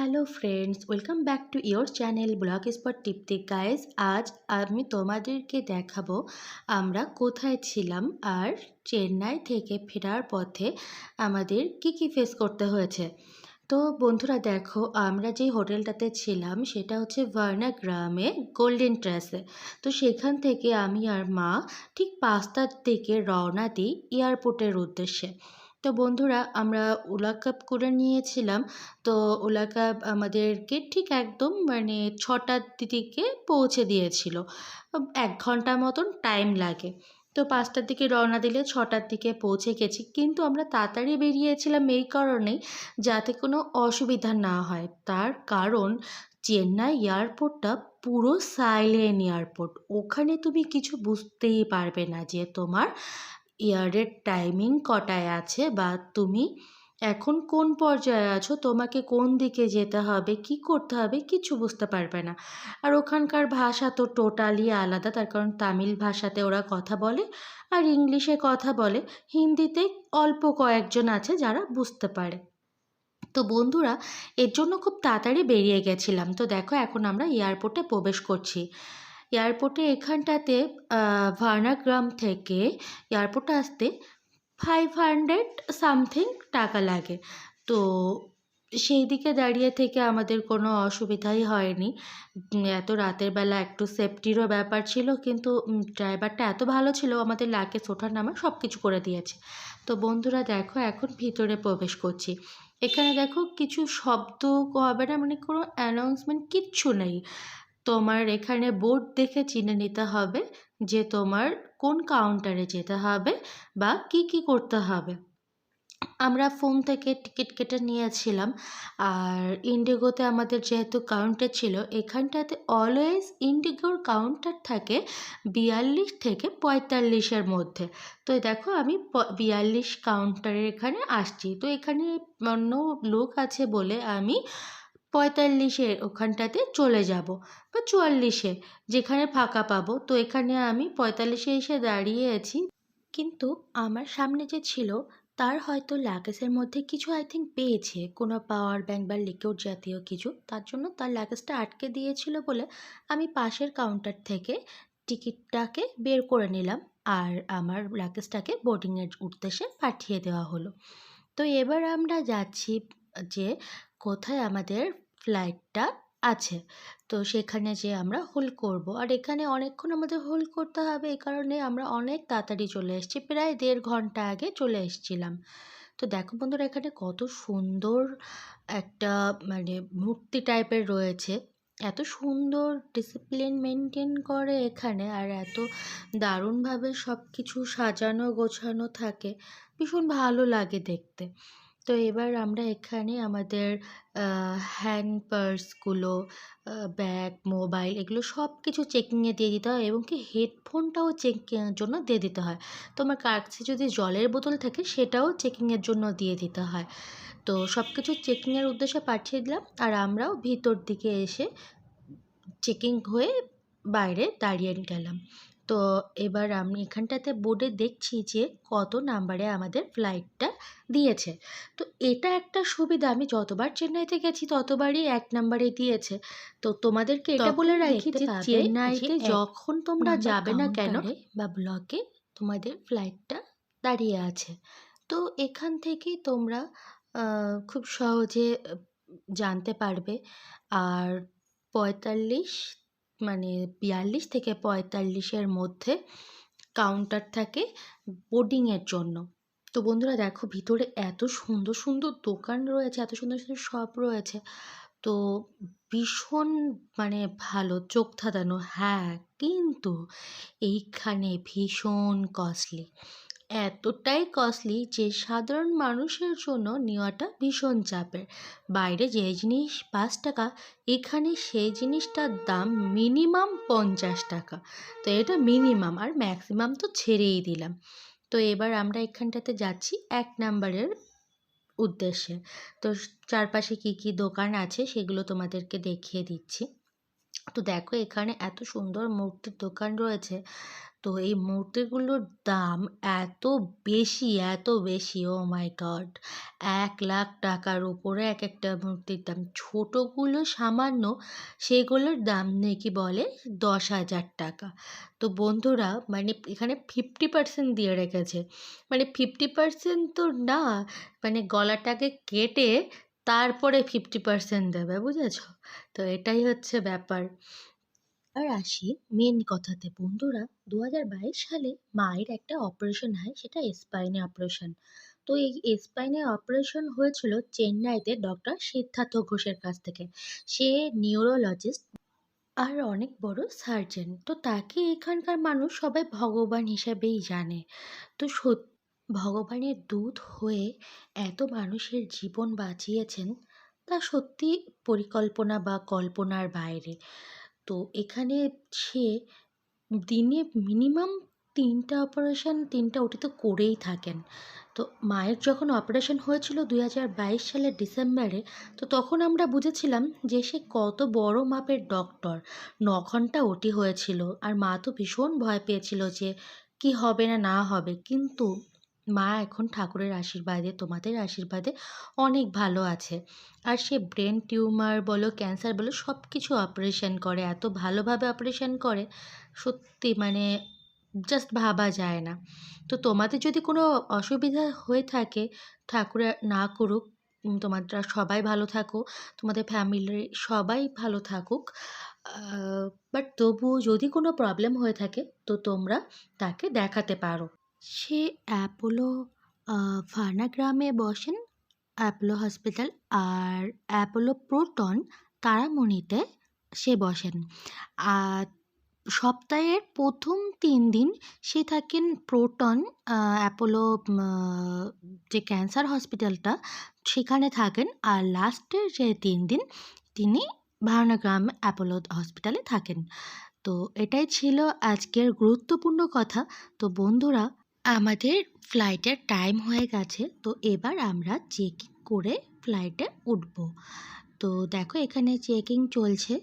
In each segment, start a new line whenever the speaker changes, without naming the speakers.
Hello friends welcome back to your channel blog spot টিপতে guys আজ আমি তোমাদেরকে দেখাবো আমরা কোথায় ছিলাম আর চেন্নাই থেকে ফেরার পথে আমাদের কি কি ফেস করতে হয়েছে। তো বন্ধুরা দেখো, আমরা যে হোটেলটাতে ছিলাম সেটা হচ্ছে ভার্না গ্রামে গোল্ডেন ট্রেসে তো সেখান থেকে আমি আর মা ঠিক পাঁচটার দিকে রওনা দিই এয়ারপোর্টের উদ্দেশ্যে। তো বন্ধুরা, আমরা ওলা কাপ করে নিয়েছিলাম। তো ওলা কাপ আমাদেরকে ঠিক একদম মানে ছটার দিকে পৌঁছে দিয়েছিল। এক ঘণ্টা মতন টাইম লাগে। তো পাঁচটার দিকে রওনা দিলে ছটার দিকে পৌঁছে গেছি। কিন্তু আমরা তাড়াতাড়ি বেরিয়েছিলাম এই কারণেই যাতে কোনো অসুবিধা না হয়। তার কারণ, চেন্নাই এয়ারপোর্টটা পুরো সাইলেন্ট এয়ারপোর্ট। ওখানে তুমি কিছু বুঝতেই পারবে না যে তোমার ইয়ারের টাইমিং কটায় আছে বা তুমি এখন কোন পর্যায়ে আছো? তোমাকে কোন দিকে যেতে হবে? কি করতে হবে? কিছু বুঝতে পারবে না। আর ওখানকার ভাষা তো টোটালি আলাদা, তার কারণ তামিল ভাষাতে ওরা কথা বলে আর ইংলিশে কথা বলে। হিন্দিতে অল্প কয়েকজন আছে যারা বুঝতে পারে। তো বন্ধুরা, এর জন্য খুব তাড়াতাড়ি বেরিয়ে গেছিলাম। তো দেখো, এখন আমরা এয়ারপোর্টে প্রবেশ করছি। এয়ারপোর্টে এখানটাতে ভার্নাগ্রাম থেকে এয়ারপোর্টে আসতে ফাইভ হান্ড্রেড সামথিং টাকা লাগে। তো সেই দিকে দাঁড়িয়ে থেকে আমাদের কোনো অসুবিধাই হয়নি। এত রাতের বেলা একটু সেফটিরও ব্যাপার ছিল, কিন্তু ড্রাইভারটা এত ভালো ছিল, আমাদের লাগেজ ওঠার নামা সব কিছু করে দিয়েছে। তো বন্ধুরা দেখো, এখন ভিতরে প্রবেশ করছি। এখানে দেখো, কিছু শব্দ হবে না মানে কোনো অ্যানাউন্সমেন্ট কিচ্ছু নেই। তোমার এখানে বোর্ড দেখে চিনে নিতে হবে যে তোমার কোন কাউন্টারে যেতে হবে বা কি কি করতে হবে। আমরা ফোন থেকে টিকিট কেটে নিয়েছিলাম আর ইন্ডিগোতে আমাদের যেহেতু কাউন্টার ছিল, এখানটাতে অলওয়েজ ইন্ডিগোর কাউন্টার থাকে বিয়াল্লিশ থেকে পঁয়তাল্লিশের মধ্যে। তো দেখো আমি বিয়াল্লিশ কাউন্টারের এখানে আসছি। তো এখানে অন্য লোক আছে বলে আমি পঁয়তাল্লিশের ওখানটাতে চলে যাব বা চুয়াল্লিশে, যেখানে ফাঁকা পাবো। তো এখানে আমি পঁয়তাল্লিশে এসে দাঁড়িয়ে আছি। কিন্তু আমার সামনে যে ছিল, তার হয়তো লাগেজের মধ্যে কিছু আই থিঙ্ক পেয়েছে। কোনো পাওয়ার ব্যাংক বা লিকুইড জাতীয় কিছু। তার জন্য তার লাগেজটা আটকে দিয়েছিল বলে আমি পাশের কাউন্টার থেকে টিকিটটাকে বের করে নিলাম। আর আমার লাগেজটাকে বোর্ডিংয়ের উদ্দেশ্যে পাঠিয়ে দেওয়া হলো। তো এবার আমরা যাচ্ছি যে কোথায় আমাদের ফ্লাইটটা আছে। তো সেখানে যে আমরা হোল্ড করব। আর এখানে অনেকক্ষণ আমাদের হোল্ড করতে হবে এই কারণে আমরা অনেক তাড়াতাড়ি চলে এসেছি। প্রায় দেড় ঘণ্টা আগে চলে এসেছিলাম। তো দেখো বন্ধুরা, এখানে কত সুন্দর একটা মানে মূর্তি টাইপের রয়েছে। এত সুন্দর ডিসিপ্লিন মেনটেন করে এখানে, আর এত দারুণভাবে সব কিছু সাজানো গোছানো থাকে। ভীষণ ভালো লাগে দেখতে। তো এবার আমরা এখানে আমাদের হ্যান্ড পার্সগুলো ব্যাগ মোবাইল এগুলো সব কিছু চেকিংয়ে দিয়ে দিতে হয় এবং কি হেডফোনটাও চেকিংয়ের জন্য দিয়ে দিতে হয়। তোমার কাছে যদি জলের বোতল থাকে সেটাও চেকিংয়ের জন্য দিয়ে দিতে হয়। তো সব কিছু চেকিংয়ের উদ্দেশ্যে পাঠিয়ে দিলাম আর আমরাও ভিতর দিকে এসে চেকিং হয়ে বাইরে দাঁড়িয়ে গেলাম। তো এবার আমি এখানটাতে বোর্ডে দেখছি যে কত নাম্বারে আমাদের ফ্লাইটটা দিয়েছে। তো এটা একটা সুবিধা আমি যতবার চেন্নাইতে গেছি ততবারই এক নাম্বারে দিয়েছে। তো তোমাদেরকে এটা বলে রাখি যে চেন্নাইতে যখন তোমরা যাবে না কেন বা ব্লকে তোমাদের ফ্লাইটটা দাঁড়িয়ে আছে। তো এখান থেকেই তোমরা খুব সহজে জানতে পারবে। আর পঁয়তাল্লিশ মানে বিয়াল্লিশ থেকে পঁয়তাল্লিশের মধ্যে কাউন্টার থাকে বোর্ডিংয়ের জন্য। তো বন্ধুরা দেখো ভিতরে এত সুন্দর সুন্দর দোকান রয়েছে, এত সুন্দর সুন্দর শপ রয়েছে। তো ভীষণ মানে ভালো, চোখ ধাঁধানো। হ্যাঁ কিন্তু এইখানে ভীষণ কস্টলি এতটাই কস্টলি যে সাধারণ মানুষের জন্য নেওয়াটা ভীষণ চাপের। বাইরে যে জিনিস পাঁচ টাকা, এখানে সেই জিনিসটার দাম মিনিমাম পঞ্চাশ টাকা। তো এটা মিনিমাম আর ম্যাক্সিমাম তো ছেড়েই দিলাম। তো এবার আমরা এখানটাতে যাচ্ছি এক নাম্বারের উদ্দেশ্যে। তো চারপাশে কী কী দোকান আছে সেগুলো তোমাদেরকে দেখিয়ে দিচ্ছি। তো দেখো এখানে এত সুন্দর মূর্তির দোকান রয়েছে। তো এই মূর্তিগুলোর দাম এত বেশি এত বেশি, ও মাই গড। এক লাখ টাকার উপরে এক একটা মূর্তির দাম। ছোটোগুলো সামান্য, সেগুলোর দাম নাকি বলে? দশ হাজার টাকা। তো বন্ধুরা মানে এখানে ফিফটি পার্সেন্ট দিয়ে রেখেছে। মানে ফিফটি পার্সেন্ট তো না মানে গলাটাকে কেটে তারপরে ফিফটি পার্সেন্ট দেবে, বুঝেছ? তো এটাই হচ্ছে ব্যাপার। আর আসি মেন কথাতে। বন্ধুরা দু বাইশ সালে মায়ের একটা অপারেশন হয়, সেটা স্পাইনে অপারেশন তো এই স্পাইনে অপারেশন হয়েছিল চেন্নাইতে ডক্টর সিদ্ধার্থ ঘোষের কাছ থেকে। সে নিউরোলজিস্ট আর অনেক বড় সার্জন তো তাকে এখানকার মানুষ সবাই ভগবান হিসেবেই জানে। তো সত, ভগবানের দূত হয়ে এত মানুষের জীবন বাঁচিয়েছেন, তা সত্যি পরিকল্পনা বা কল্পনার বাইরে। তো এখানে সে দিনে মিনিমাম তিনটা অপারেশন তিনটা ওটি তো করেই থাকেন। তো মায়ের যখন অপারেশন হয়েছিল দুই হাজার বাইশ সালের ডিসেম্বরে, তো তখন আমরা বুঝেছিলাম যে সে কত বড় মাপের ডক্টর ন ঘণ্টা ওটি হয়েছিল। আর মা তো ভীষণ ভয় পেয়েছিল যে কি হবে না না হবে। কিন্তু মা এখন ঠাকুরের আশীর্বাদে, তোমাদের আশীর্বাদে অনেক ভালো আছে। আর সে ব্রেন টিউমার বলো, ক্যান্সার বলো সব কিছু অপারেশন করে, এত ভালোভাবে অপারেশন করে, সত্যি মানে জাস্ট ভাবা যায় না। তো তোমাদের যদি কোনো অসুবিধা হয়ে থাকে, ঠাকুর না করুক তোমরা সবাই ভালো থাকো তোমাদের ফ্যামিলির সবাই ভালো থাকুক বাট তবুও যদি কোনো প্রবলেম হয়ে থাকে, তো তোমরা তাকে দেখাতে পারো। সে অ্যাপোলো ফার্নাগ্রামে বসেন। অ্যাপোলো হসপিটাল আর অ্যাপোলো প্রোটন তারামণিতে সে বসেন। আর সপ্তাহের প্রথম তিন দিন সে থাকেন প্রোটন অ্যাপোলো যে ক্যান্সার হসপিটালটা সেখানে থাকেন আর লাস্টের যে তিন দিন তিনি ভাওনাগ্রাম অ্যাপোলো হসপিটালে থাকেন। তো এটাই ছিল আজকের গুরুত্বপূর্ণ কথা। তো বন্ধুরা আমাদের ফ্লাইটের টাইম হয়ে গেছে, তো এবার আমরা চেকিং করে ফ্লাইটে উঠব। তো দেখো এখানে চেকিং চলছে,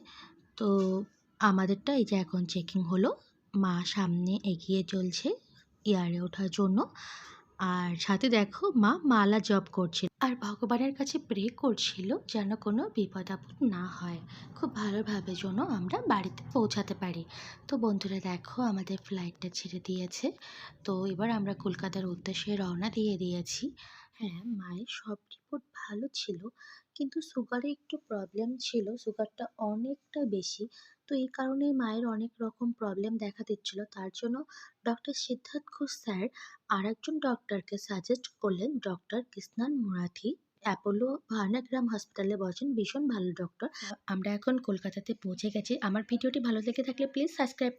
তো আমাদেরটা এই যে এখন চেকিং হলো, মা সামনে এগিয়ে চলছে এয়ারে ওঠার জন্য। আর সাথে দেখো মা মালা জপ করছিল। আর ভগবানের কাছে প্রে করছিল যেন কোনো বিপদ আপদ না হয়। খুব ভালোভাবে যেন আমরা বাড়িতে পৌঁছাতে পারি। তো বন্ধুরা দেখো আমাদের ফ্লাইটটা ছেড়ে দিয়েছে। তো এবার আমরা কলকাতার উদ্দেশ্যে রওনা দিয়ে দিয়েছি। হ্যাঁ মায়ের সব রিপোর্ট ভালো ছিল। কিন্তু সুগারে একটু প্রবলেম ছিল। সুগারটা অনেকটা বেশি। তো এই কারণে মায়ের অনেক রকম প্রবলেম দেখা দিচ্ছিল। তার জন্য ডক্টর সিদ্ধার্থ ঘোষ স্যার আর একজন ডক্টরকে সাজেস্ট করলেন ডক্টর কৃষ্ণান মুরাথি। অ্যাপোলো ভার্নাগ্রাম হসপিটালে বসেন, ভীষণ ভালো ডক্টর আমরা এখন কলকাতাতে পৌঁছে গেছি। আমার ভিডিওটি ভালো লেগে থাকলে প্লিজ সাবস্ক্রাইব